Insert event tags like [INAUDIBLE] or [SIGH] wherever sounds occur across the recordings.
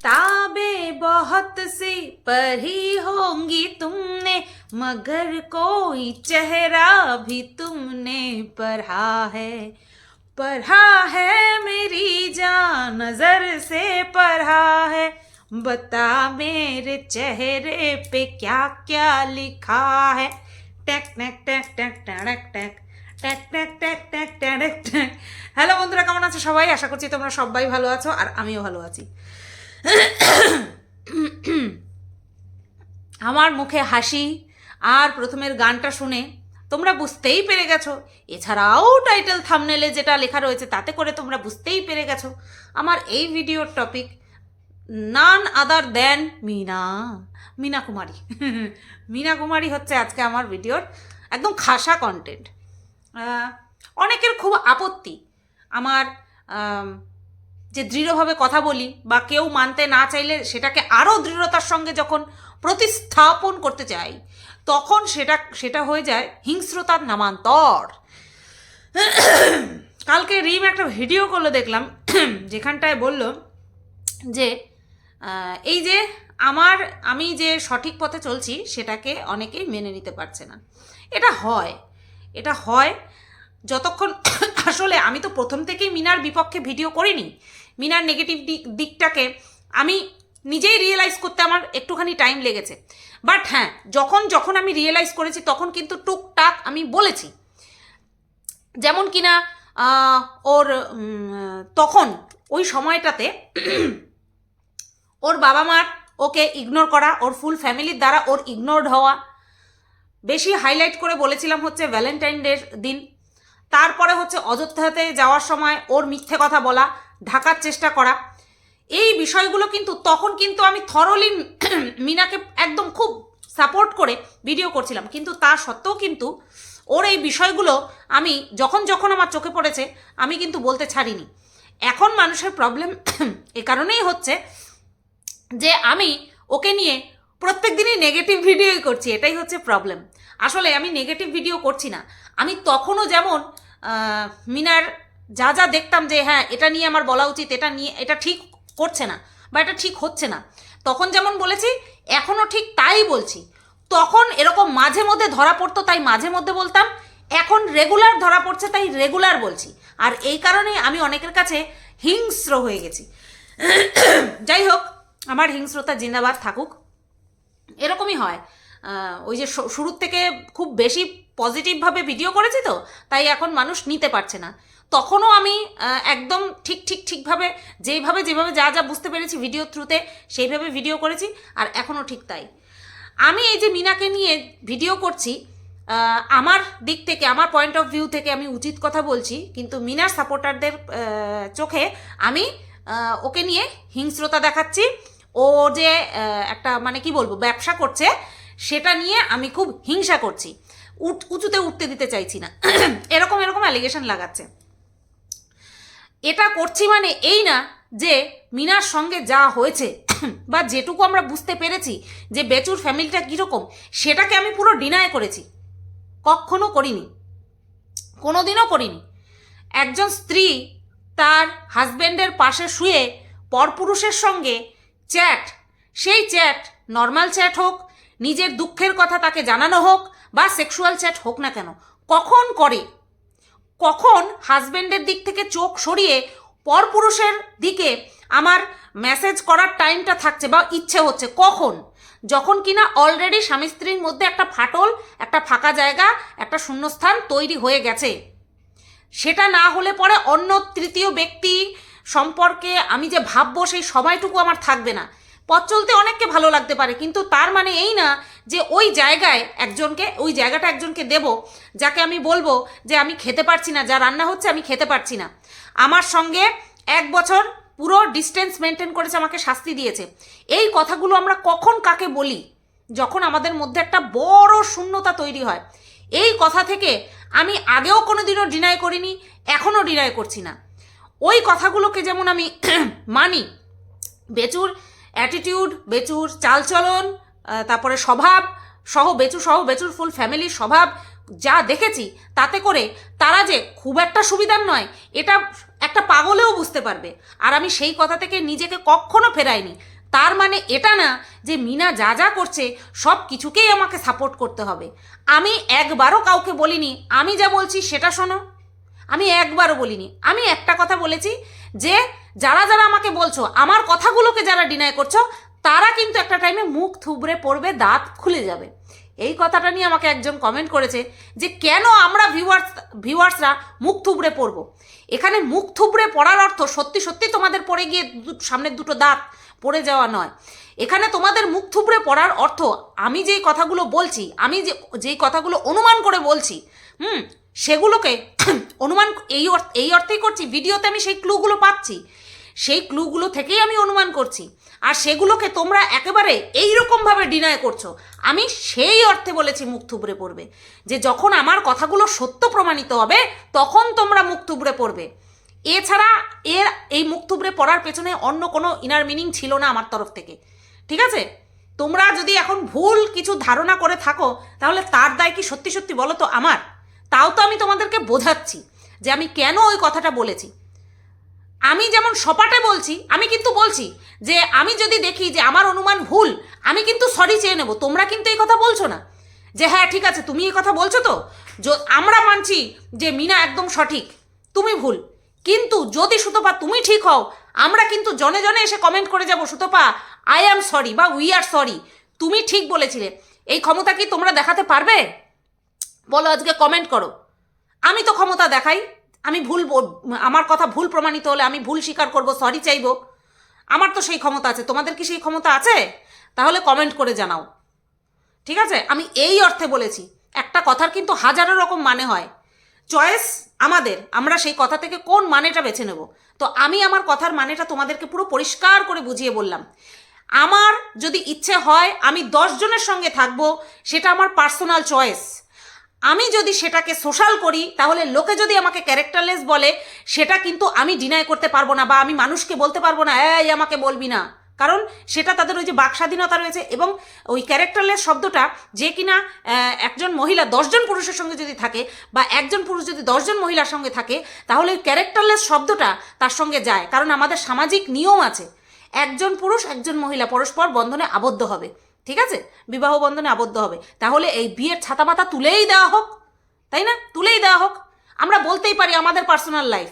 किताबें बहुत सी पढ़ी होंगी तुमने मगर कोई चेहरा भी तुमने पढ़ा है पढ़ा है मेरी जान नजर से पढ़ा है बता मेरे चेहरे पे क्या क्या लिखा है टक टक टक टक टक टक হ্যালো বন্ধুরা কেমন আছো সবাই আশা করছি তোমরা সবাই ভালো আছো আর আমিও ভালো আছি আমার মুখে হাসি আর প্রথমের গানটা শুনে তোমরা বুঝতেই পেরে গেছো। এছাড়াও টাইটেল থামনেলে যেটা লেখা রয়েছে তাতে করে তোমরা বুঝতেই পেরে গেছো। আমার এই ভিডিওর topic none other than Mina Mina Kumari. [LAUGHS] Mina Kumari হচ্ছে আজকে আমার ভিডিওর একদম খাসা কন্টেন্ট অনেকের খুব আপত্তি। আমার আম, যে দৃঢ়ভাবে কথা বলি বা কেউ মানতে না চাইলে সেটাকে আরও দৃঢ়তার সঙ্গে যখন প্রতিস্থাপন করতে চাই, তখন সেটা সেটা হয়ে যায় হিংস্রতার নামান্তর। কালকে রিম একটা ভিডিও করল দেখলাম, যেখানটায় বলল যে এই যে আমার, আমি যে সঠিক পথে চলছি সেটাকে অনেকেই মেনে নিতে পারছে না। এটা হয় এটা হয় যতক্ষণ [COUGHS] আসলে আমি তো প্রথম থেকেই মিনার বিপক্ষে ভিডিও করিনি মিনার নেগেটিভ দিক, দিকটাকে আমি নিজেই রিয়েলাইজ করতে আমার একটুখানি টাইম লেগেছে। বাট হ্যাঁ যখন যখন আমি রিয়েলাইজ করেছি, তখন কিন্তু টুকটাক আমি বলেছি। যেমন কিনা ওর তখন, ওই সময়টাতে ওর বাবা মার ওকে ইগনোর করা, ওর ফুল ফ্যামিলির দ্বারা ওর ইগনোরড হওয়া, বেশি হাইলাইট করে বলেছিলাম হচ্ছে ভ্যালেন্টাইন ডের দিন। তারপরে হচ্ছে অযোধ্যাতে যাওয়ার সময় ওর মিথ্যে কথা বলা ঢাকার চেষ্টা করা। এই বিষয়গুলো কিন্তু তখন কিন্তু আমি থরলি মিনাকে একদম খুব সাপোর্ট করে ভিডিও করছিলাম। কিন্তু তা সত্ত্বেও কিন্তু ওর এই বিষয়গুলো আমি যখন যখন আমার চোখে পড়েছে, আমি কিন্তু বলতে ছাড়িনি। এখন মানুষের প্রবলেম এ কারণেই হচ্ছে যে আমি ওকে নিয়ে প্রত্যেক দিনই নেগেটিভ ভিডিওই করছি, এটাই হচ্ছে প্রবলেম আসলে আমি নেগেটিভ ভিডিও করছি না। আমি তখনও যেমন মিনার যা যা দেখতাম যে হ্যাঁ এটা নিয়ে আমার বলা উচিত, এটা নিয়ে, এটা ঠিক করছে না বা এটা ঠিক হচ্ছে না। তখন যেমন বলেছি এখনও ঠিক তাই বলছি। তখন এরকম মাঝে মধ্যে ধরা পড়তো, তাই মাঝে মধ্যে বলতাম। এখন রেগুলার ধরা পড়ছে, তাই রেগুলার বলছি। আর এই কারণেই আমি অনেকের কাছে হিংস্র হয়ে গেছি। [COUGHS] যাই হোক, আমার হিংস্রতা জিন্দাবাদ থাকুক। এরকমই হয়। ওই যে শুরুর থেকে খুব বেশি পজিটিভভাবে ভিডিও করেছি তো, তাই এখন মানুষ নিতে পারছে না। তখনও আমি একদম ঠিক ঠিক, ঠিকভাবে, যেইভাবে, যেভাবে যা যা বুঝতে পেরেছি ভিডিও থ্রুতে সেইভাবে ভিডিও করেছি, আর এখনও ঠিক তাই। আমি এই যে মিনাকে নিয়ে ভিডিও করছি আমার দিক থেকে, আমার পয়েন্ট অফ ভিউ থেকে আমি উচিত কথা বলছি, কিন্তু মিনার সাপোর্টারদের চোখে আমি ওকে নিয়ে হিংস্রতা দেখাচ্ছি, ও যে একটা মানে কি বলব, ব্যবসা করছে, সেটা নিয়ে আমি খুব হিংসা করছি। উঁচুতে উঠতে দিতে চাইছি না। [CLEARS THROAT] এরকম এরকম অ্যালিগেশন লাগাচ্ছে। এটা করছি মানে এই না যে মিনার সঙ্গে যা হয়েছে, বা যেটুকু আমরা বুঝতে পেরেছি যে বেচুর ফ্যামিলিটা কীরকম, সেটাকে আমি পুরো ডিনায় করেছি। কখনো করিনি। কোনোদিনও করিনি। একজন স্ত্রী তার হাজব্যান্ডের পাশে শুয়ে পরপুরুষের সঙ্গে চ্যাট, সেই চ্যাট নর্মাল চ্যাট হোক, নিজের দুঃখের কথা তাকে জানানো হোক, বা সেক্সুয়াল চ্যাট হোক না কেন, কখন করে কখন হাজবেন্ডের দিক থেকে চোখ সরিয়ে পরপুরুষের দিকে আমার মেসেজ করার টাইমটা থাকছে বা ইচ্ছে হচ্ছে, কখন? যখন কিনা অলরেডি স্বামী স্ত্রীর মধ্যে একটা ফাটল, একটা ফাঁকা জায়গা, একটা শূন্যস্থান তৈরি হয়ে গেছে। সেটা না হলে পরে অন্য তৃতীয় ব্যক্তি সম্পর্কে আমি যে ভাববো সেই সময়টুকু আমার থাকবে না। পথ চলতে অনেককে ভালো লাগতে পারে, কিন্তু তার মানে এই না যে ওই জায়গায় একজনকে, ওই জায়গাটা একজনকে দেব, যাকে আমি বলব যে আমি খেতে পারছি না, যা রান্না হচ্ছে আমি খেতে পারছি না। আমার সঙ্গে এক বছর পুরো ডিস্টেন্স মেনটেন করেছে, আমাকে শাস্তি দিয়েছে। এই কথাগুলো আমরা কখন কাকে বলি? যখন আমাদের মধ্যে একটা বড় শূন্যতা তৈরি হয়। এই কথা থেকে আমি আগেও কোনো দিনও ডিনাই করিনি, এখনও ডিনাই করছি না। ওই কথাগুলোকে যেমন আমি [CLEARS THROAT] মানি, বেচুর অ্যাটিটিউড বেচুর চালচলন তারপরে স্বভাব সহ বেচু সহ, বেচুর ফুল ফ্যামিলির স্বভাব যা দেখেছি, তাতে করে তারা যে খুব একটা সুবিধার নয়, এটা একটা পাগলেও বুঝতে পারবে। আর আমি সেই কথা থেকে নিজেকে কখনো ফেরাইনি। তার মানে এটা না যে মিনা যা যা করছে, সব কিছুকেই আমাকে সাপোর্ট করতে হবে। আমি একবারও কাউকে বলিনি, আমি যা বলছি সেটা শোনো। আমি একবারও বলিনি। আমি একটা কথা বলেছি যে যারা যারা আমাকে বলছো, আমার কথাগুলোকে যারা ডিনাই করছ, তারা কিন্তু একটা টাইমে মুখ থুবড়ে পড়বে, দাঁত খুলে যাবে। এই কথাটা নিয়ে আমাকে একজন কমেন্ট করেছে যে, কেন আমরা ভিউয়ার্স ভিউয়ার্সরা মুখ থুবড়ে পড়ব? এখানে মুখ থুবড়ে পড়ার অর্থ সত্যি সত্যি তোমাদের পড়ে গিয়ে সামনের দুটো দাঁত পড়ে যাওয়া নয়। এখানে তোমাদের মুখ থুবড়ে পড়ার অর্থ আমি যেই কথাগুলো বলছি, আমি যে, যেই কথাগুলো অনুমান করে বলছি, হুম, সেগুলোকে অনুমান এই অর্থ- এই অর্থেই করছি, ভিডিওতে আমি সেই ক্লুগুলো পাচ্ছি। সেই ক্লুগুলো থেকেই আমি অনুমান করছি। আর সেগুলোকে তোমরা একেবারে এই রকমভাবে ডিনায় করছ। আমি সেই অর্থে বলেছি মুখ থুবড়ে পড়বে। যে যখন আমার কথাগুলো সত্য প্রমাণিত হবে, তখন তোমরা মুখ থুবড়ে পড়বে। এছাড়া এর, এই মুখ থুবড়ে পড়ার পেছনে অন্য কোনো ইনার মিনিং ছিল না আমার তরফ থেকে। ঠিক আছে? তোমরা যদি এখন ভুল কিছু ধারণা করে থাকো, তাহলে তার দায় কি সত্যি সত্যি বলো তো আমার? তাও তো আমি তোমাদেরকে বোঝাচ্ছি। যে আমি কেন ওই কথাটা বলেছি? আমি যেমন সপাটে বলছি, আমি কিন্তু বলছি যে আমি যদি দেখি যে আমার অনুমান ভুল, আমি কিন্তু সরি চেয়ে নেব। তোমরা কিন্তু এই কথা বলছো না। যে হ্যাঁ ঠিক আছে, তুমি এই কথা বলছো তো? আমরা মানছি যে মিনা একদম সঠিক, তুমি ভুল। কিন্তু যদি সুতপা তুমি ঠিক হও, আমরা কিন্তু জনে জনে এসে কমেন্ট করে যাব, সুতপা আই অ্যাম সরি বা উই আর সরি তুমি ঠিক বলেছিলে। এই ক্ষমতা কি তোমরা দেখাতে পারবে? বলো, আজকে কমেন্ট করো। আমি তো ক্ষমতা দেখাই। আমি ভুল আমার কথা ভুল প্রমাণিত হলে আমি ভুল স্বীকার করব সরি চাইব। আমার তো সেই ক্ষমতা আছে। তোমাদের কি সেই ক্ষমতা আছে? তাহলে কমেন্ট করে জানাও। ঠিক আছে? আমি এই অর্থে বলেছি। একটা কথার কিন্তু হাজারো রকম মানে হয়। চয়েস আমাদের। আমরা সেই কথা থেকে কোন মানেটা বেছে নেব? তো আমি আমার কথার মানেটা তোমাদেরকে পুরো পরিষ্কার করে বুঝিয়ে বললাম। আমার যদি ইচ্ছে হয় আমি দশ জনের সঙ্গে থাকব, সেটা আমার পার্সোনাল চয়েস আমি যদি সেটাকে সোশ্যাল করি, তাহলে লোকে যদি আমাকে ক্যারেক্টারলেস বলে, সেটা কিন্তু আমি ডিনাই করতে পারব না বা আমি মানুষকে বলতে পারব না, এই, আমাকে বলবি না। কারণ সেটা তাদের ওই যে বাক স্বাধীনতা রয়েছে এবং ওই ক্যারেক্টারলেস শব্দটা যে কিনা একজন মহিলা দশজন পুরুষের সঙ্গে যদি থাকে বা একজন পুরুষ যদি দশজন মহিলার সঙ্গে থাকে, তাহলে ওই ক্যারেক্টারলেস শব্দটা তার সঙ্গে যায়। কারণ আমাদের সামাজিক নিয়ম আছে, একজন পুরুষ, একজন মহিলা পরস্পর বন্ধনে আবদ্ধ হবে। ঠিক আছে? বিবাহ বন্ধনে আবদ্ধ হবে। তাহলে এই বিয়ের ছাতামাতা তুলেই দেওয়া হোক, তাই না? তুলেই দেওয়া হোক। আমরা বলতেই পারি আমাদের পার্সোনাল লাইফ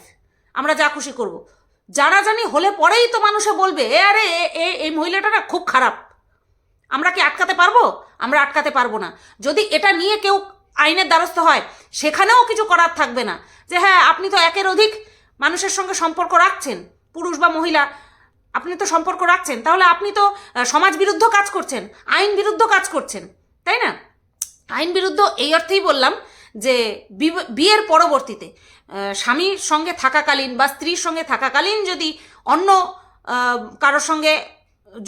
আমরা যা খুশি করব। জানাজানি হলে পরেই তো মানুষে বলবে, এ, আরে এ, এই মহিলাটা না খুব খারাপ। আমরা কি আটকাতে পারব? আমরা আটকাতে পারব না। যদি এটা নিয়ে কেউ আইনের দ্বারস্থ হয়, সেখানেও কিছু করার থাকবে না। যে হ্যাঁ আপনি তো একের অধিক মানুষের সঙ্গে সম্পর্ক রাখছেন, পুরুষ বা মহিলা। আপনি তো সম্পর্ক রাখছেন, তাহলে আপনি তো সমাজ বিরুদ্ধ কাজ করছেন, আইন বিরুদ্ধ কাজ করছেন, তাই না? আইন বিরুদ্ধ এই অর্থেই বললাম যে বিয়ের পরবর্তীতে স্বামীর সঙ্গে থাকাকালীন বা স্ত্রীর সঙ্গে থাকাকালীন যদি অন্য কারোর সঙ্গে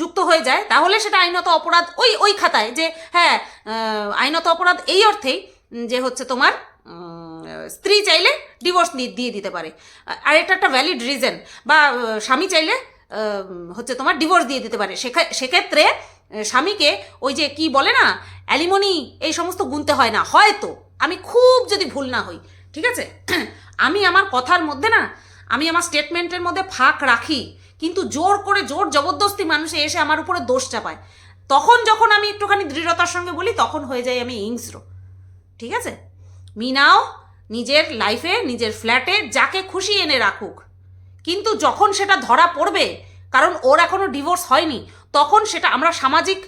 যুক্ত হয়ে যায়, তাহলে সেটা আইনত অপরাধ ওই ওই খাতায় যে হ্যাঁ আইনত অপরাধ এই অর্থেই যে হচ্ছে তোমার স্ত্রী চাইলে ডিভোর্স দিয়ে দিতে পারে। আর এটা একটা ভ্যালিড রিজন বা স্বামী চাইলে হচ্ছে তোমার ডিভোর্স দিয়ে দিতে পারে। সেক্ষেত্রে স্বামীকে ওই যে কি বলে না অ্যালিমনি এই সমস্ত গুনতে হয় না। হয়তো আমি খুব যদি ভুল না হই, ঠিক আছে? [CLEARS THROAT] আমি আমার কথার মধ্যে না, আমি আমার স্টেটমেন্টের মধ্যে ফাঁক রাখি, কিন্তু জোর করে, জোর জবরদস্তি মানুষে এসে আমার উপরে দোষ চাপায়। তখন যখন আমি একটুখানি দৃঢ়তার সঙ্গে বলি, তখন হয়ে যাই আমি হিংস্র, ঠিক আছে? মিনাও নিজের লাইফে নিজের ফ্ল্যাটে যাকে খুশি এনে রাখুক কিন্তু যখন সেটা ধরা পড়বে, কারণ ওর এখনও ডিভোর্স হয়নি, তখন সেটা আমরা সামাজিক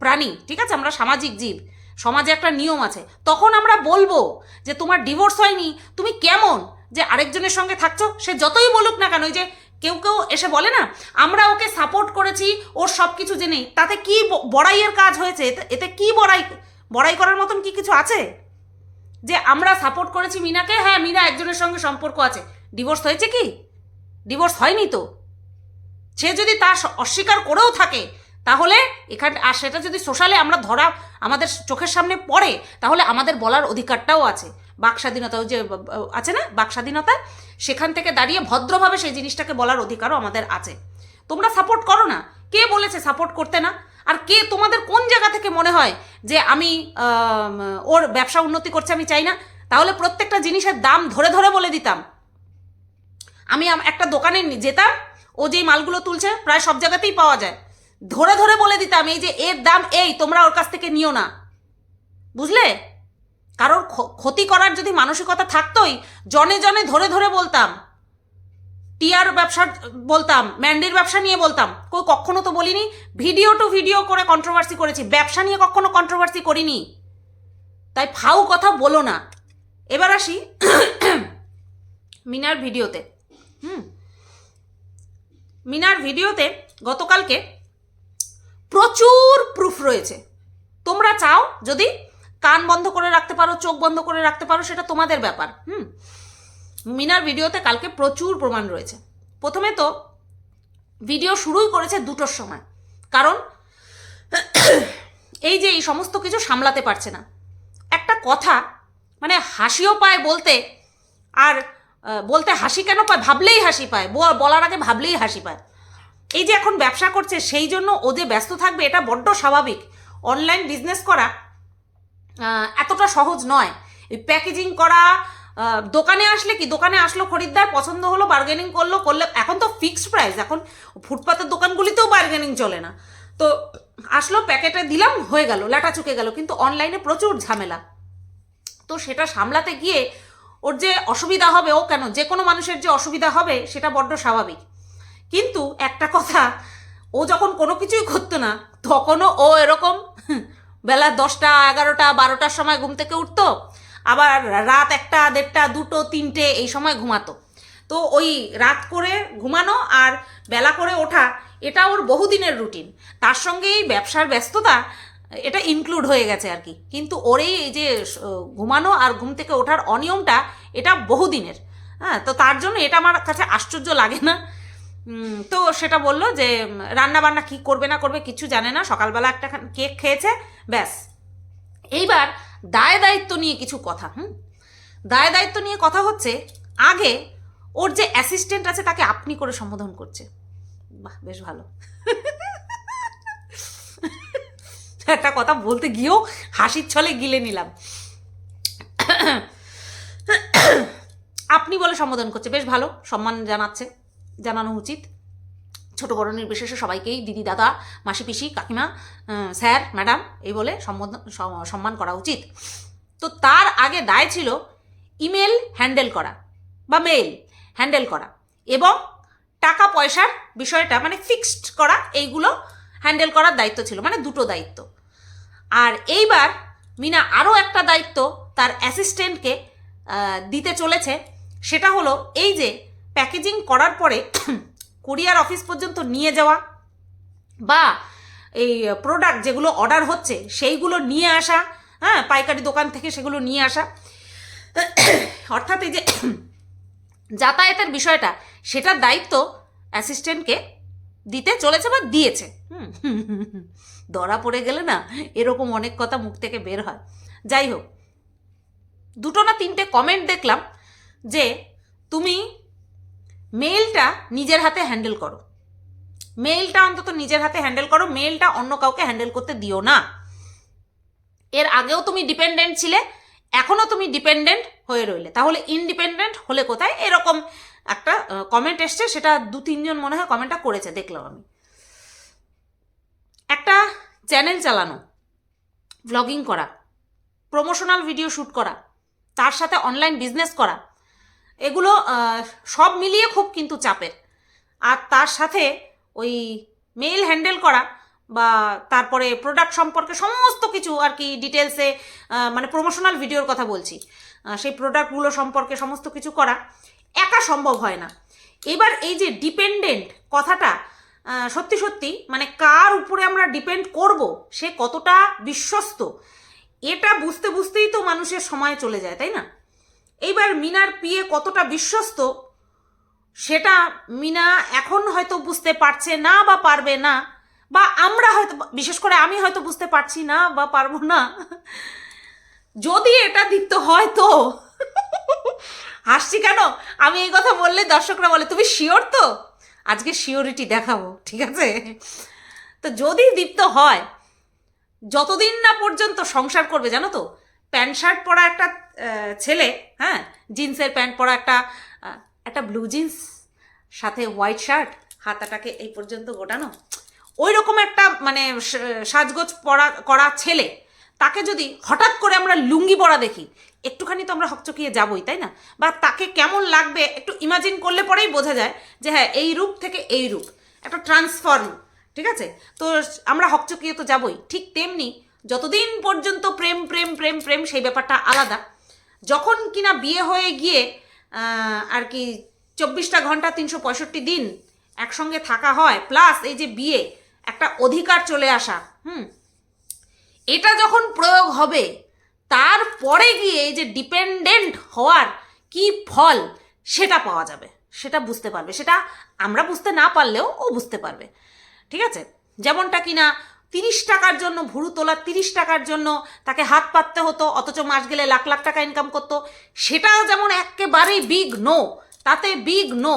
প্রাণী, ঠিক আছে? আমরা সামাজিক জীব, সমাজে একটা নিয়ম আছে। তখন আমরা বলব যে তোমার ডিভোর্স হয়নি, তুমি কেমন? যে আরেকজনের সঙ্গে থাকছো, সে যতই বলুক না কেন, ওই যে কেউ কেউ এসে বলে না, আমরা ওকে সাপোর্ট করেছি, ওর সব কিছু জেনেই তাতে কি বড়াইয়ের কাজ হয়েছে? এতে কি বড়াই বড়াই করার মতন কি কিছু আছে? যে আমরা সাপোর্ট করেছি মিনাকে হ্যাঁ মিনা একজনের সঙ্গে সম্পর্ক আছে। ডিভোর্স হয়েছে কি? ডিভোর্স হয়নি তো? সে যদি তা অস্বীকার করেও থাকে, তাহলে এখানে আর সেটা যদি সোশ্যালে আমরা ধরা আমাদের চোখের সামনে পড়ে, তাহলে আমাদের বলার অধিকারটাও আছে। বাক স্বাধীনতা ওই যে আছে না? বাক স্বাধীনতা সেখান থেকে দাঁড়িয়ে ভদ্রভাবে সেই জিনিসটাকে বলার অধিকারও আমাদের আছে। তোমরা সাপোর্ট করো না। কে বলেছে সাপোর্ট করতে না? আর কে তোমাদের কোন জায়গা থেকে মনে হয় যে আমি, ওর ব্যবসা উন্নতি করছে আমি চাই না? তাহলে প্রত্যেকটা জিনিসের দাম ধরে ধরে বলে দিতাম। আমি একটা দোকানে যেতাম, ও যেই মালগুলো তুলছে, প্রায় সব জায়গাতেই পাওয়া যায়। ধরে ধরে বলে দিতাম, এই যে এর দাম এই, তোমরা ওর কাছ থেকে নিও না। বুঝলে? কারোর ক্ষতি করার যদি মানসিকতা থাকতোই, জনে জনে ধরে ধরে বলতাম। টিয়ার ব্যবসা বলতাম, ম্যান্ডির ব্যবসা নিয়ে বলতাম। কই, কখনো তো বলিনি, ভিডিও টু ভিডিও করে কন্ট্রোভার্সি করেছি। ব্যবসা নিয়ে কখনো কন্ট্রোভার্সি করিনি। তাই ফাউ কথা বলো না। এবার আসি [COUGHS] মিনার ভিডিওতে। হুম। মিনার ভিডিওতে গতকালকে প্রচুর প্রুফ রয়েছে। তোমরা চাও যদি কান বন্ধ করে রাখতে পারো, চোখ বন্ধ করে রাখতে পারো, সেটা তোমাদের ব্যাপার। হুম। মিনার ভিডিওতে কালকে প্রচুর প্রমাণ রয়েছে। প্রথমে তো ভিডিও শুরুই করেছে দুটোর সময়। কারণ এই যে এই সমস্ত কিছু সামলাতে পারছে না। একটা কথা মানে হাসিও পায় বলতে, আর বলতে হাসি কেন পায়? ভাবলেই হাসি পায়। বলার আগে ভাবলেই হাসি পায়। এই যে এখন ব্যবসা করছে, সেই জন্য ও যে ব্যস্ত থাকবে, এটা বড্ড স্বাভাবিক। অনলাইন বিজনেস করা এতটা সহজ নয়। এই প্যাকেজিং করা দোকানে আসলে কি? দোকানে আসলো খরিদ্দার, পছন্দ হলো বার্গেনিং করল, করলে এখন তো ফিক্সড প্রাইস এখন ফুটপাতের দোকানগুলিতেও বার্গেনিং চলে না। তো আসলো, প্যাকেটে দিলাম, হয়ে গেল লাটা চুকে গেল। কিন্তু অনলাইনে প্রচুর ঝামেলা। তো সেটা সামলাতে গিয়ে ওর যে অসুবিধা হবে, ও কেন? যে কোনো মানুষের যে অসুবিধা হবে, সেটা বড্ড স্বাভাবিক। কিন্তু একটা কথা, ও যখন কোনো কিছুই করতো না, তখনও ও এরকম, বেলা দশটা, এগারোটা, বারোটার সময় ঘুম থেকে উঠতো, আবার রাত একটা, দেড়টা, দুটো, তিনটে, এই সময় ঘুমাতো। তো ওই রাত করে ঘুমানো আর বেলা করে ওঠা, এটা ওর বহুদিনের রুটিন। তার সঙ্গে এই ব্যবসার ব্যস্ততা এটা ইনক্লুড হয়ে গেছে আর কি। কিন্তু ওর এই যে ঘুমানো আর ঘুম থেকে ওঠার অনিয়মটা এটা বহুদিনের। হ্যাঁ তো তার জন্য এটা আমার কাছে আশ্চর্য লাগে না। তো সেটা বলল যে রান্না বান্না কি করবে না করবে কিছু জানে না, সকালবেলা একটা কেক খেয়েছে, ব্যাস। এইবার দায় দায়িত্ব নিয়ে কিছু কথা, হুম? দায় দায়িত্ব নিয়ে কথা হচ্ছে, আগে ওর যে অ্যাসিস্ট্যান্ট আছে তাকে আপনি করে সম্বোধন করছে। বাহ, বেশ ভালো। [LAUGHS] একটা কথা বলতে গিয়েও হাসির ছলে গিলে নিলাম। আপনি বলে সম্বোধন করছে, বেশ ভালো, সম্মান জানাচ্ছে, জানানো উচিত। ছোট বড় নির্বিশেষে সবাইকেই, দিদি, দাদা, মাসি, পিসি, কাকিমা স্যার, ম্যাডাম, এই বলে সম্বোধন সম্মান করা উচিত। তো তার আগে দায় ছিল ইমেল হ্যান্ডেল করা বা মেইল হ্যান্ডেল করা এবং টাকা পয়সার বিষয়টা মানে ফিক্সড করা, এইগুলো হ্যান্ডেল করার দায়িত্ব ছিল মানে দুটো দায়িত্ব। আর এইবার মিনা আরও একটা দায়িত্ব তার অ্যাসিস্ট্যান্টকে দিতে চলেছে। সেটা হলো এই যে প্যাকেজিং করার পরে [CLEARS THROAT] কুরিয়ার অফিস পর্যন্ত নিয়ে যাওয়া বা এই প্রোডাক্ট যেগুলো অর্ডার হচ্ছে সেইগুলো নিয়ে আসা হ্যাঁ পাইকারি দোকান থেকে সেগুলো নিয়ে আসা। [CLEARS THROAT] অর্থাৎ এই যে [CLEARS THROAT] যাতায়াতের বিষয়টা, সেটার দায়িত্ব অ্যাসিস্ট্যান্টকে দিতে চলেছে বা দিয়েছে। হুম। [LAUGHS] ধরা পড়ে গেলে না এরকম অনেক কথা মুখ থেকে বের হয়। যাই হোক, দুটো না তিনটে কমেন্ট দেখলাম যে তুমি মেইলটা নিজের হাতে হ্যান্ডেল করো। মেইলটা অন্তত নিজের হাতে হ্যান্ডেল করো মেইলটা অন্য কাউকে হ্যান্ডেল করতে দিও না। এর আগেও তুমি ডিপেন্ডেন্ট ছিলে এখনও তুমি ডিপেন্ডেন্ট হয়ে রইলে। তাহলে ইনডিপেন্ডেন্ট হলে কোথায়? এরকম একটা কমেন্ট এসছে, সেটা দু তিনজন মনে হয় কমেন্টটা করেছে, দেখলাম আমি। একটা চ্যানেল চালানো ভ্লগিং করা প্রমোশনাল ভিডিও শ্যুট করা, তার সাথে অনলাইন বিজনেস করা, এগুলো সব মিলিয়ে খুব কিন্তু চাপের। আর তার সাথে ওই মেইল হ্যান্ডেল করা বা তারপরে প্রোডাক্ট সম্পর্কে সমস্ত কিছু আর কি ডিটেলসে মানে প্রমোশনাল ভিডিওর কথা বলছি সেই প্রোডাক্টগুলো সম্পর্কে সমস্ত কিছু করা, একা সম্ভব হয় না। এবার এই যে ডিপেন্ডেন্ট কথাটা সত্যি সত্যি মানে কার উপরে আমরা ডিপেন্ড করব, সে কতটা বিশ্বস্ত, এটা বুঝতে বুঝতেই তো মানুষের সময় চলে যায়, তাই না? এইবার মিনার পিয়ে কতটা বিশ্বস্ত, সেটা মিনা এখন হয়তো বুঝতে পারছে না বা পারবে না, বা আমরা হয়তো, বিশেষ করে আমি হয়তো বুঝতে পারছি না বা পারব না। যদি এটা দিত হয় তো, হাসছি কেন? আমি এই কথা বললে দর্শকরা বলে, তুমি শিওর তো? আজকে শিওরিটি দেখাবো, ঠিক আছে? তো যদি দীপ্ত হয়, যতদিন না পর্যন্ত সংসার করবে, জানো তো? প্যান্ট শার্ট পরা একটা ছেলে হ্যাঁ? জিন্সের প্যান্ট পরা একটা একটা ব্লু জিন্স, সাথে হোয়াইট শার্ট, হাতাটাকে এই পর্যন্ত গোটানো ওই রকম একটা মানে সাজগোজ পরা, করা ছেলে, তাকে যদি হঠাৎ করে আমরা লুঙ্গি পরা দেখি একটুখানি তো আমরা হকচকিয়ে যাবই, তাই না? বা তাকে কেমন লাগবে একটু ইমাজিন করলে পরেই বোঝা যায় যে হ্যাঁ এই রূপ থেকে এই রূপ, একটা ট্রান্সফর্ম ঠিক আছে? তো আমরা হকচকিয়ে তো যাবই, ঠিক তেমনি যতদিন পর্যন্ত প্রেম প্রেম প্রেম প্রেম, সেই ব্যাপারটা আলাদা, যখন কিনা বিয়ে হয়ে গিয়ে আর কি চব্বিশটা ঘণ্টা তিনশো পঁয়ষট্টি দিন একসঙ্গে থাকা হয় প্লাস এই যে বিয়ে, একটা অধিকার চলে আসা, হুম, এটা যখন প্রয়োগ হবে তারপরে গিয়ে এই যে ডিপেন্ডেন্ট হওয়ার কি ফল সেটা পাওয়া যাবে। সেটা বুঝতে পারবে। সেটা আমরা বুঝতে না পারলেও ও বুঝতে পারবে। ঠিক আছে? যেমনটা কিনা তিরিশ টাকার জন্য ভুরু তোলা তিরিশ টাকার জন্য তাকে হাত পাততে হতো, অথচ মাস গেলে লাখ লাখ টাকা ইনকাম করতো সেটা যেমন একেবারেই বিগ নো তাতে বিগ নো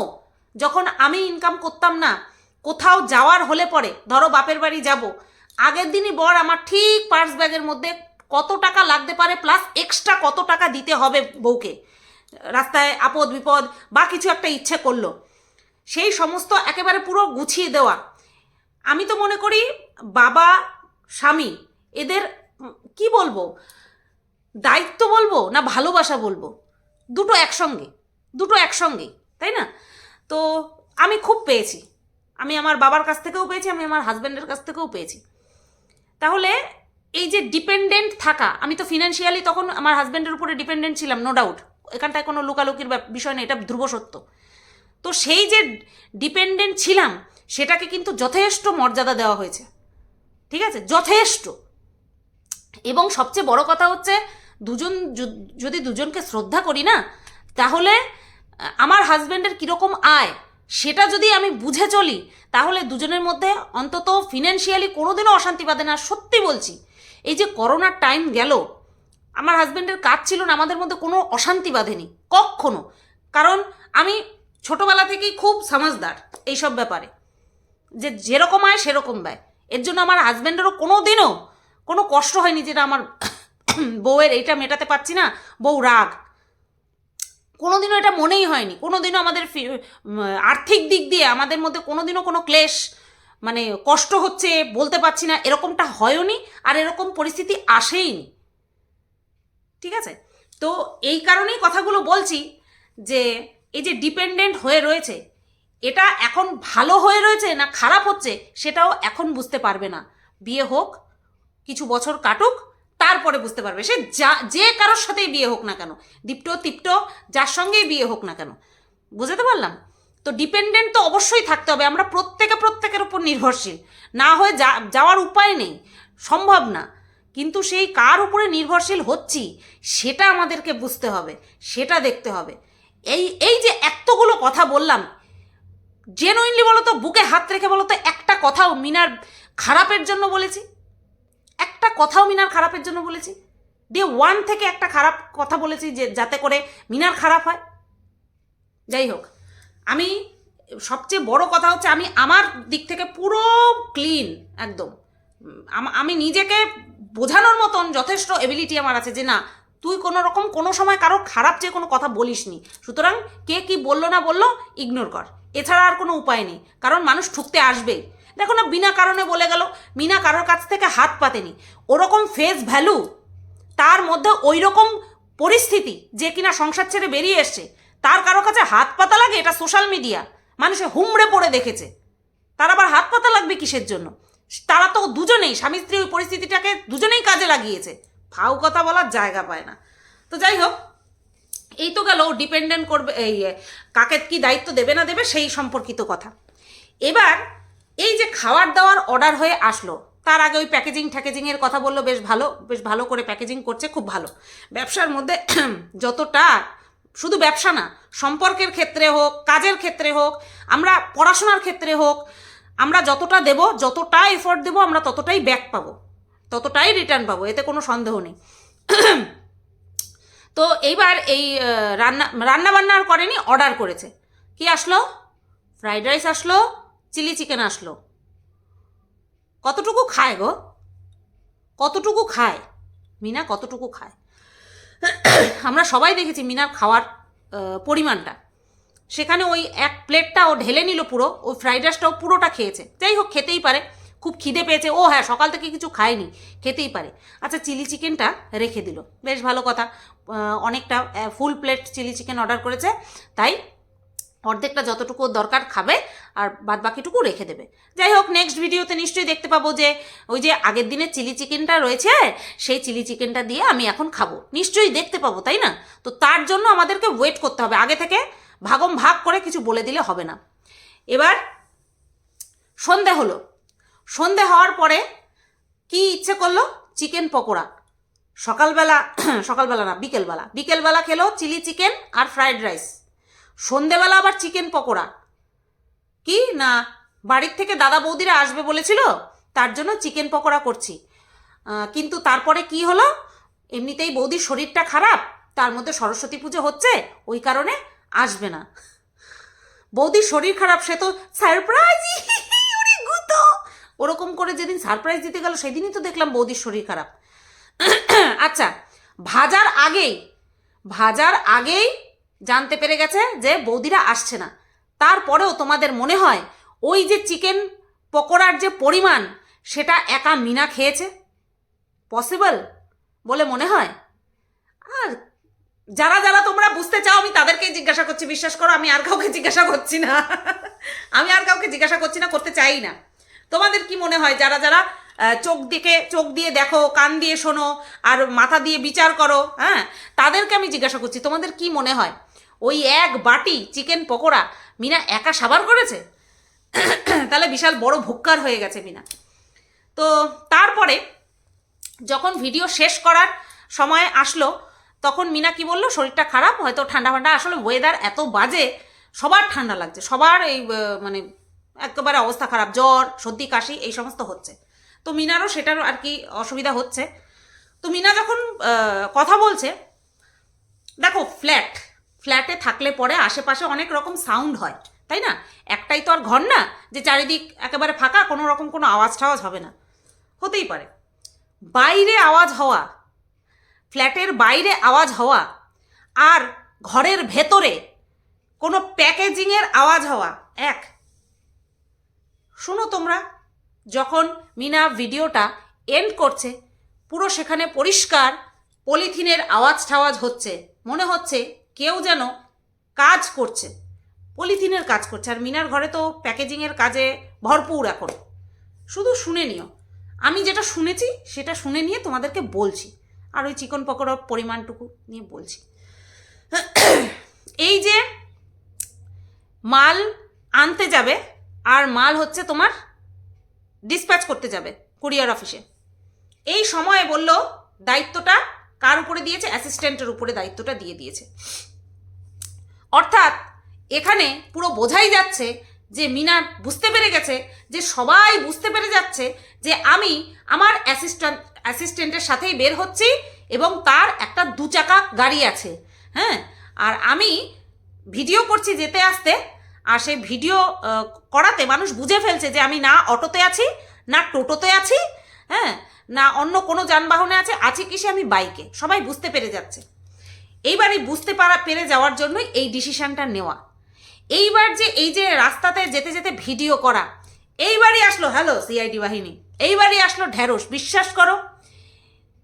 যখন আমি ইনকাম করতাম না, কোথাও যাওয়ার হলে পরে, ধরো বাপের বাড়ি যাব, আগের দিনই বর আমার ঠিক পার্স ব্যাগের মধ্যে কত টাকা লাগতে পারে প্লাস এক্সট্রা কত টাকা দিতে হবে বউকে। রাস্তায় আপদ, বিপদ বা কিছু একটা ইচ্ছে করল। সেই সমস্ত একেবারে পুরো গুছিয়ে দেওয়া। আমি তো মনে করি বাবা, স্বামী, এদের কি বলব? দায়িত্ব বলব না ভালোবাসা বলব? দুটো একসঙ্গে দুটো একসঙ্গে, তাই না? তো আমি খুব পেয়েছি। আমি আমার বাবার কাছ থেকেও পেয়েছি, আমি আমার হাজব্যান্ডের কাছ থেকেও পেয়েছি। তাহলে এই যে ডিপেন্ডেন্ট থাকা, আমি তো ফিনান্সিয়ালি তখন আমার হাজব্যান্ডের উপরে ডিপেন্ডেন্ট ছিলাম নো ডাউট এখানটায় কোনো লুকালুকির বিষয় নেই, এটা ধ্রুব সত্য। তো সেই যে ডিপেন্ডেন্ট ছিলাম, সেটাকে কিন্তু যথেষ্ট মর্যাদা দেওয়া হয়েছে। ঠিক আছে? যথেষ্ট। এবং সবচেয়ে বড় কথা হচ্ছে, দুজন যদি দুজনকে শ্রদ্ধা করি না, তাহলে আমার হাজব্যান্ডের কীরকম আয়, সেটা যদি আমি বুঝে চলি, তাহলে দুজনের মধ্যে অন্তত ফিনান্সিয়ালি কোনোদিনও অশান্তি বাঁধে না। সত্যি বলছি এই যে করোনার টাইম গেল, আমার হাজব্যান্ডের কাজ ছিল না, আমাদের মধ্যে কোনো অশান্তি বাঁধেনি, কখনো। কারণ আমি ছোটবেলা থেকেই খুব সমাজদার এইসব ব্যাপারে। যে যেরকম আয়, সেরকম ব্যয়। এর জন্য আমার হাজব্যান্ডেরও কোনো দিনও কোনো কষ্ট হয়নি যেটা আমার [COUGHS] বউয়ের এইটা মেটাতে পারছি না, বউ রাগ। কোনোদিনও এটা মনেই হয়নি, কোনোদিনও আমাদের আর্থিক দিক দিয়ে আমাদের মধ্যে কোনোদিনও কোনো ক্লেশ মানে কষ্ট হচ্ছে, বলতে পারছি না, এরকমটা হয়ওনি আর এরকম পরিস্থিতি আসেইনি। ঠিক আছে? তো এই কারণেই কথাগুলো বলছি যে, এই যে ডিপেন্ডেন্ট হয়ে রয়েছে, এটা এখন ভালো হয়ে রয়েছে না খারাপ হচ্ছে, সেটাও এখন বুঝতে পারবে না। বিয়ে হোক, কিছু বছর কাটুক, তারপরে বুঝতে পারবে। সে যা, যে কারোর সাথেই বিয়ে হোক না কেন, দীপ্ত, তিপ্ত, যার সঙ্গেই বিয়ে হোক না কেন। বুঝতে পারলাম? তো ডিপেন্ডেন্ট তো অবশ্যই থাকতে হবে। আমরা প্রত্যেকে প্রত্যেকের উপর নির্ভরশীল। না হয়ে যা, যাওয়ার উপায় নেই। সম্ভব না। কিন্তু সেই কার উপরে নির্ভরশীল হচ্ছি, সেটা আমাদেরকে বুঝতে হবে, সেটা দেখতে হবে। এই এই যে এতগুলো কথা বললাম জেনুইনলি বলো তো বুকে হাত রেখে বলো তো একটা কথাও মিনার খারাপের জন্য বলেছি। একটা কথাও মিনার খারাপের জন্য বলেছি। ডে ওয়ান থেকে একটা খারাপ কথা বলেছি যে, যাতে করে মিনার খারাপ হয়। যাই হোক। আমি, সবচেয়ে বড় কথা হচ্ছে আমি আমার দিক থেকে পুরো ক্লিন একদম। আমি নিজেকে বোঝানোর মতন যথেষ্ট এবিলিটি আমার আছে যে না, তুই কোনো রকম কোনো সময় কারও খারাপ যে কোনো কথা বলিসনি। সুতরাং কে কি বলল না বলল ইগনোর কর। এছাড়া আর কোনো উপায় নেই। কারণ মানুষ ঠুকতে আসবেই। দেখো না, বিনা কারণে বলে গেল মিনা কারোর কাছ থেকে হাত পাতেনি। ওরকম ফেস ভ্যালু তার মধ্যে ওই রকম পরিস্থিতি যে কিনা সংসার ছেড়ে বেরিয়ে এসছে। তার কারও কাছে হাত পাতা লাগে, এটা সোশ্যাল মিডিয়া মানুষে হুমড়ে পড়ে দেখেছে। তার আবার হাত পাতা লাগবে কিসের জন্য? তারা তো দুজনেই, স্বামী স্ত্রী ওই পরিস্থিতিটাকে দুজনেই কাজে লাগিয়েছে। ফাউ কথা বলার জায়গা পায় না। তো যাই হোক, এই তো গেল ডিপেন্ডেন্ট করবে, এই কাকে কি দায়িত্ব দেবে না দেবে সেই সম্পর্কিত কথা। এবার, এই যে খাওয়ার দাওয়ার অর্ডার হয়ে আসলো, তার আগে ওই প্যাকেজিং ট্যাকেজিংয়ের কথা বলল, বেশ ভালো বেশ ভালো করে প্যাকেজিং করছে, খুব ভালো। ব্যবসার মধ্যে [CLEARS THROAT] যতটা শুধু ব্যবসা না, সম্পর্কের ক্ষেত্রে হোক, কাজের ক্ষেত্রে হোক, আমরা পড়াশোনার ক্ষেত্রে হোক, আমরা যতটা দেব, যতটা এফোর্ট দেবো, আমরা ততটাই ব্যাক পাবো, ততটাই রিটার্ন পাবো, এতে কোনো সন্দেহ নেই। তো এইবার এই রান্না রান্না বান্না আর করেনি অর্ডার করেছে। কি আসলো? ফ্রাইড রাইস আসলো, চিলি চিকেন আসলো। কতটুকু খায় গো? কতটুকু খায়? মিনা কতটুকু খায়? আমরা সবাই দেখেছি মিনার খাওয়ার পরিমাণটা। সেখানে ওই এক প্লেটটা ও ঢেলে নিল পুরো, ওই ফ্রাইড রাইসটাও পুরোটা খেয়েছে। যাই হোক, খেতেই পারে। খুব খিদে পেয়েছে। ও হ্যাঁ সকাল থেকে কিছু খায়নি, খেতেই পারে। আচ্ছা চিলি চিকেনটা রেখে দিল। বেশ ভালো কথা। অনেকটা full plate chilli chicken order করেছে। তাই অর্ধেকটা যতটুকু দরকার খাবে আর বাদ বাকিটুকু রেখে দেবে। যাই হোক নেক্সট ভিডিওতে নিশ্চয়ই দেখতে পাবো যে ওই যে আগের দিনের চিলি চিকেনটা রয়েছে, সেই চিলি চিকেনটা দিয়ে আমি এখন খাব। নিশ্চয়ই দেখতে পাবো, তাই না? তো তার জন্য আমাদেরকে ওয়েট করতে হবে। আগে থেকে ভাগম ভাগ করে কিছু বলে দিলে হবে না। এবার সন্ধে হলো। সন্ধে হওয়ার পরে কি ইচ্ছে করল? চিকেন পকোড়া। সকালবেলা [CLEARS THROAT] সকালবেলা না, বিকেলবেলা। বিকেলবেলা খেলো চিলি চিকেন আর ফ্রাইড রাইস। সন্ধেবেলা আবার চিকেন পকোড়া। কি? না, বাড়ির থেকে দাদা বৌদিরা আসবে বলেছিল, তার জন্য চিকেন পকোড়া করছি। কিন্তু তারপরে কি হলো? এমনিতেই বৌদির শরীরটা খারাপ, তার মধ্যে সরস্বতী পুজো হচ্ছে, ওই কারণে আসবে না। বৌদির শরীর খারাপ, সে তো সারপ্রাইজ [LAUGHS] ওরকম করে যেদিন সারপ্রাইজ দিতে গেল, সেদিনই তো দেখলাম বৌদির শরীর খারাপ। [CLEARS THROAT] আচ্ছা ভাজার আগেই ভাজার আগেই জানতে পেরে গেছে যে বৌদিরা আসছে না। তারপরেও তোমাদের মনে হয় ওই যে চিকেন পকোড়ার যে পরিমাণ, সেটা একা মিনা খেয়েছে? পসিবল বলে মনে হয়? আর যারা যারা তোমরা বুঝতে চাও, আমি তাদেরকেই জিজ্ঞাসা করছি। বিশ্বাস করো, আমি আর কাউকে জিজ্ঞাসা করছি না। আমি আর কাউকে জিজ্ঞাসা করছি না, করতে চাই না। তোমাদের কি মনে হয়? যারা যারা চোখ দিকে, চোখ দিয়ে দেখো, কান দিয়ে শোনো, আর মাথা দিয়ে বিচার করো হ্যাঁ? তাদেরকে আমি জিজ্ঞাসা করছি। তোমাদের কি মনে হয়? ওই এক বাটি চিকেন পকোড়া মিনা একা সাবার করেছে? তাহলে বিশাল বড় ভুক্কার হয়ে গেছে মিনা। তো তারপরে যখন ভিডিও শেষ করার সময় আসলো, তখন মিনা কি বলল? শরীরটা খারাপ, হয়তো ঠান্ডা ঠান্ডা আসলে ওয়েদার এত বাজে, সবার ঠান্ডা লাগছে। সবার এই মানে একেবারে অবস্থা খারাপ। জ্বর, সর্দি, কাশি, এই সমস্ত হচ্ছে। তো মিনারও সেটারও আর কি অসুবিধা হচ্ছে। তো মিনা যখন কথা বলছে, দেখো ফ্ল্যাট ফ্ল্যাটে থাকলে পরে আশেপাশে অনেক রকম সাউন্ড হয়, তাই না? একটাই তো আর ঘর না, যে চারিদিক একেবারে ফাঁকা, কোনো রকম কোনো আওয়াজ টাওয়াজ হবে না। হতেই পারে। বাইরে আওয়াজ হওয়া, ফ্ল্যাটের বাইরে আওয়াজ হওয়া, আর ঘরের ভেতরে কোনো প্যাকেজিংয়ের আওয়াজ হওয়া, এক। শোনো তোমরা, যখন মিনা ভিডিওটা এন্ড করছে, পুরো সেখানে পরিষ্কার পলিথিনের আওয়াজ ঠাওয়াজ হচ্ছে, মনে হচ্ছে কেউ যেন কাজ করছে, পলিথিনের কাজ করছে। আর মিনার ঘরে তো প্যাকেজিংয়ের কাজে ভরপুর এখন। শুধু শুনে নিও। আমি যেটা শুনেছি, সেটা শুনে নিয়ে তোমাদেরকে বলছি। আর ওই চিকন পকোড়ার পরিমাণটুকু নিয়ে বলছি। এই যে মাল আনতে যাবে, আর মাল হচ্ছে তোমার ডিসপ্যাচ করতে যাবে কুরিয়ার অফিসে এই সময়ে বলল, দায়িত্বটা কার উপরে দিয়েছে? অ্যাসিস্ট্যান্টের উপরে দায়িত্বটা দিয়ে দিয়েছে। অর্থাৎ এখানে পুরো বোঝাই যাচ্ছে যে মিনা বুঝতে পেরে গেছে, যে সবাই বুঝতে পেরে যাচ্ছে যে আমি আমার অ্যাসিস্ট্যান্ট অ্যাসিস্ট্যান্টের সাথেই বের হচ্ছি এবং তার একটা দু চাকা গাড়ি আছে। হ্যাঁ? আর আমি ভিডিও করছি যেতে আসতে, আর সেই ভিডিও করাতে মানুষ বুঝে ফেলছে যে আমি না অটোতে আছি, না টোটোতে আছি হ্যাঁ? না অন্য কোনো যানবাহনে আছে, আছি কিসে আমি বাইকে? সবাই বুঝতে পেরে যাচ্ছে। এইবার এই বুঝতে পারা, পেরে যাওয়ার জন্যই এই ডিসিশনটা নেওয়া। এইবার যে এই যে রাস্তাতে যেতে যেতে ভিডিও করা, এইবারই আসলো, হ্যালো সিআইডি বাহিনী। এইবারই আসলো ঢ্যাঁড়স বিশ্বাস করো।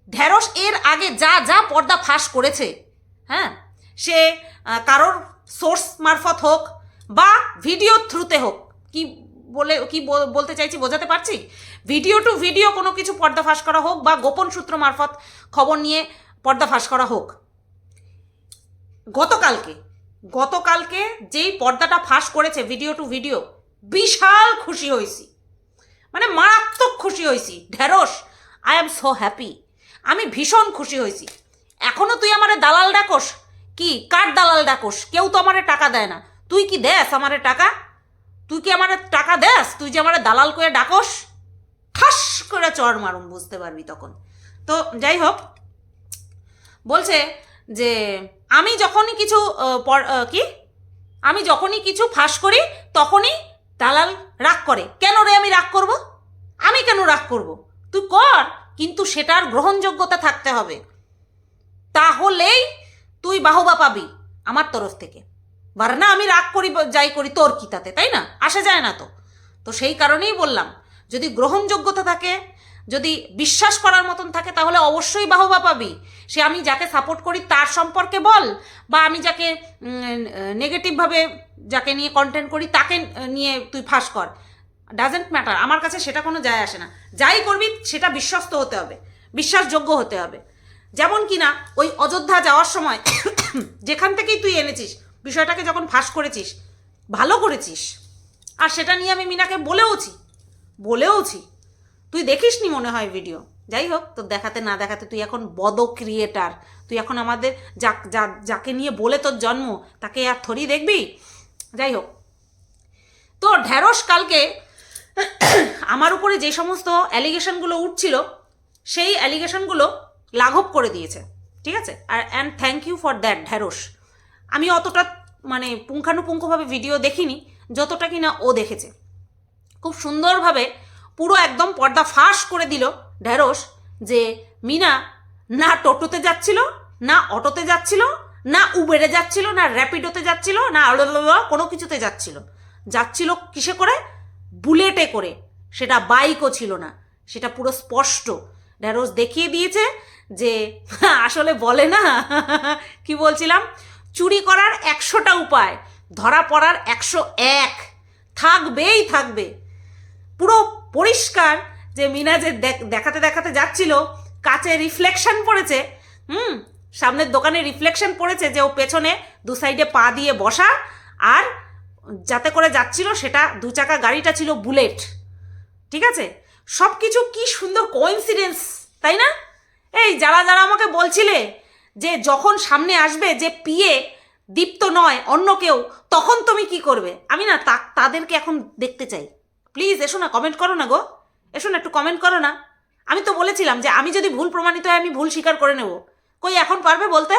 ঢ্যাঁড়স এর আগে যা যা পর্দা ফাঁস করেছে হ্যাঁ সে কারোর সোর্স মারফত হোক বা ভিডিও থ্রুতে হোক, কি বলে, কি বল- বলতে চাইছি বোঝাতে পারছি? ভিডিও টু ভিডিও কোনো কিছু পর্দা ফাঁস করা হোক বা গোপন সূত্র মারফত খবর নিয়ে পর্দা ফাঁস করা হোক। গতকালকে গতকালকে যেই পর্দাটা ফাঁস করেছে ভিডিও টু ভিডিও, বিশাল খুশি হয়েছি। মানে মারাত্মক খুশি হয়েছি। ঢেরস আই এম সো হ্যাপি আমি ভীষণ খুশি হয়েছি। এখনও তুই আমারে দালাল ডাকোস? কি? কার দালাল ডাকোস? কেউ তো আমারে টাকা দেয় না। তুই কি দেস আমারে টাকা? তুই কি আমারে টাকা দেস? তুই যে আমারে দালাল করে ডাকোস? ঠাস করে চর মারুম, বুঝতে পারবি তখন। তো যাই হোক, বলছে যে আমি যখনই কিছু কি? আমি যখনই কিছু ফাঁস করি, তখনই দালাল রাগ করে। কেন রে আমি রাগ করব? আমি কেন রাগ করব? তুই কর, কিন্তু সেটার গ্রহণযোগ্যতা থাকতে হবে। তাহলেই তুই বাহবা পাবি আমার তরফ থেকে। বার না আমি রাগ করি, যাই করি, তোর কি তাতে, তাই না? আসে যায় না তো। তো সেই কারণেই বললাম যদি গ্রহণযোগ্যতা থাকে, যদি বিশ্বাস করার মতন থাকে, তাহলে অবশ্যই বাহবা পাবি। সে আমি যাকে সাপোর্ট করি, তার সম্পর্কে বল। বা আমি যাকে নেগেটিভভাবে যাকে নিয়ে কন্টেন্ট করি, তাকে নিয়ে তুই ফাঁস কর। ডাজেন্ট ম্যাটার আমার কাছে সেটা কোনো যায় আসে না। যাই করবি, সেটা বিশ্বস্ত হতে হবে। বিশ্বাসযোগ্য হতে হবে। যেমন কি না ওই অযোধ্যা যাওয়ার সময় [COUGHS] যেখান থেকেই তুই এনেছিস, বিষয়টাকে যখন ফাঁস করেছিস, ভালো করেছিস। আর সেটা নিয়ে আমি মিনাকে বলেওছি বলেওছি। তুই দেখিসনি মনে হয় ভিডিও যাই হোক, তোর দেখাতে না দেখাতে তুই এখন বদ ক্রিয়েটার তুই এখন আমাদের যা যা- যাকে নিয়ে বলে তোর জন্ম, তাকে আর থরি দেখবি? যাই হোক তো ঢ্যাঁড়স কালকে আমার উপরে যে সমস্ত অ্যালিগেশনগুলো উঠছিল, সেই অ্যালিগেশনগুলো লাঘব করে দিয়েছে। ঠিক আছে? আর and thank you for that dherosh. আমি অতটা মানে পুঙ্খানুপুঙ্খভাবে ভিডিও দেখিনি, যতটা কিনা ও দেখেছে। খুব সুন্দরভাবে পুরো একদম পর্দা ফাঁস করে দিল ঢ্যাঁড়স যে মিনা, না টোটোতে যাচ্ছিল, না অটোতে যাচ্ছিল, না উবেরে যাচ্ছিল, না র্যাপিডোতে যাচ্ছিল, না কোনো কিছুতে যাচ্ছিল। যাচ্ছিল কিসে করে? বুলেটে করে। সেটা বাইকও ছিল না। সেটা পুরো স্পষ্ট। ঢ্যাঁড়স দেখিয়ে দিয়েছে যে, [LAUGHS] আসলে বলে না, [LAUGHS] কি বলছিলাম? চুরি করার একশোটা উপায়, ধরা পড়ার একশো এক। থাকবেই থাকবে। পুরো পরিষ্কার যে মিনা যে দেখ- দেখাতে দেখাতে যাচ্ছিল কাছে রিফ্লেকশন পড়েছে, হুম? সামনের দোকানে রিফ্লেকশন পড়েছে যে ও পেছনে দু সাইডে পা দিয়ে বসা, আর যাতে করে যাচ্ছিল সেটা দু চাকা গাড়িটা ছিল বুলেট। ঠিক আছে? সব কিছু কি সুন্দর কোইন্সিডেন্স তাই না? এই যারা যারা আমাকে বলছিলে যে যখন সামনে আসবে যে পিয়ে দীপ্ত নয়, অন্য কেউ, তখন তুমি কি করবে? আমি না তাদেরকে এখন দেখতে চাই। প্লিজ এসো না কমেন্ট করো না গো। এসো না, একটু কমেন্ট করো না। আমি তো বলেছিলাম যে আমি যদি ভুল প্রমাণিত হয়, আমি ভুল স্বীকার করে নেব। কই, এখন পারবে বলতে?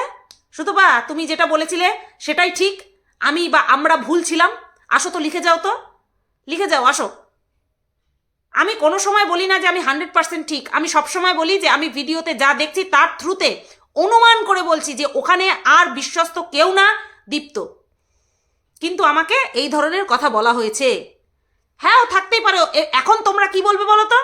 বা তুমি যেটা বলেছিলে, সেটাই ঠিক। আমি বা আমরা ভুল ছিলাম। আসো তো, লিখে যাও তো। লিখে যাও, আসো। আমি কোনো সময় বলি না যে আমি হান্ড্রেড পার্সেন্ট ঠিক। আমি সব সময় বলি যে আমি ভিডিওতে যা দেখছি, তার থ্রুতে অনুমান করে বলছি যে ওখানে আর বিশ্বস্ত কেউ না দীপ্ত। কিন্তু আমাকে এই ধরনের কথা বলা হয়েছে। হ্যাঁ ও থাকতেই পারে। এখন তোমরা কি বলবে বলো তো?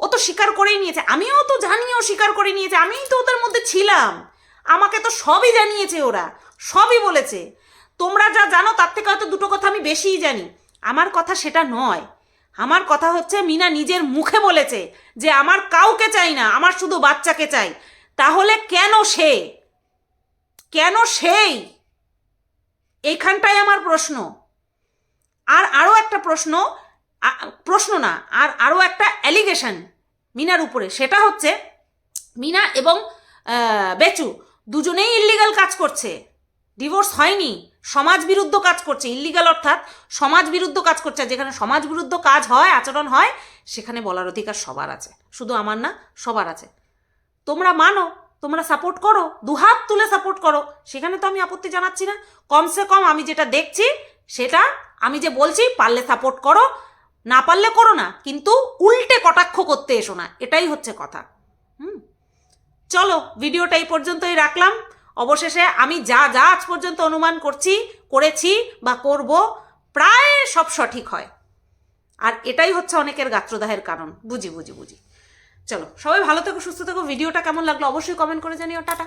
ও তো স্বীকার করেই নিয়েছে। আমিও তো জানি ও স্বীকার করে নিয়েছে। আমিই তো ওদের মধ্যে ছিলাম। আমাকে তো সবই জানিয়েছে ওরা। সবই বলেছে। তোমরা যা জানো, তার থেকে হয়তো দুটো কথা আমি বেশিই জানি। আমার কথা সেটা নয়। আমার কথা হচ্ছে, মিনা নিজের মুখে বলেছে যে, আমার কাউকে চাই না। আমার শুধু বাচ্চাকে চাই। তাহলে কেন সে? কেন সেই? এইখানটাই আমার প্রশ্ন। আর আরও একটা প্রশ্ন প্রশ্ন না, আর আরও একটা অ্যালিগেশন মিনার উপরে, সেটা হচ্ছে মিনা এবং বেচু দুজনেই ইল্লিগাল কাজ করছে। ডিভোর্স হয়নি, সমাজ বিরুদ্ধ কাজ করছে ইল্লিগাল অর্থাৎ সমাজ বিরুদ্ধ কাজ করছে যেখানে সমাজ বিরুদ্ধ কাজ হয়, আচরণ হয়, সেখানে বলার অধিকার সবার আছে। শুধু আমার না, সবার আছে। তোমরা মানো, তোমরা সাপোর্ট করো, দুহাত তুলে সাপোর্ট করো, সেখানে তো আমি আপত্তি জানাচ্ছি না। কমসে কম আমি যেটা দেখছি, সেটা আমি যে বলছি, পারলে সাপোর্ট করো না পারলে করো না, কিন্তু উল্টে কটাক্ষ করতে এসো না, এটাই হচ্ছে কথা। হুম? চলো, ভিডিওটা এই পর্যন্তই রাখলাম। অবশেষে আমি যা যা আজ পর্যন্ত অনুমান করছি, করেছি বা করব, প্রায় সব সঠিক হয়। আর এটাই হচ্ছে অনেকের গাত্রদাহের কারণ। বুঝি বুঝি বুঝি। চলো, সবাই ভালো থেকো, সুস্থ থেকো। ভিডিওটা কেমন লাগল অবশ্যই কমেন্ট করে জানিও। টাটা।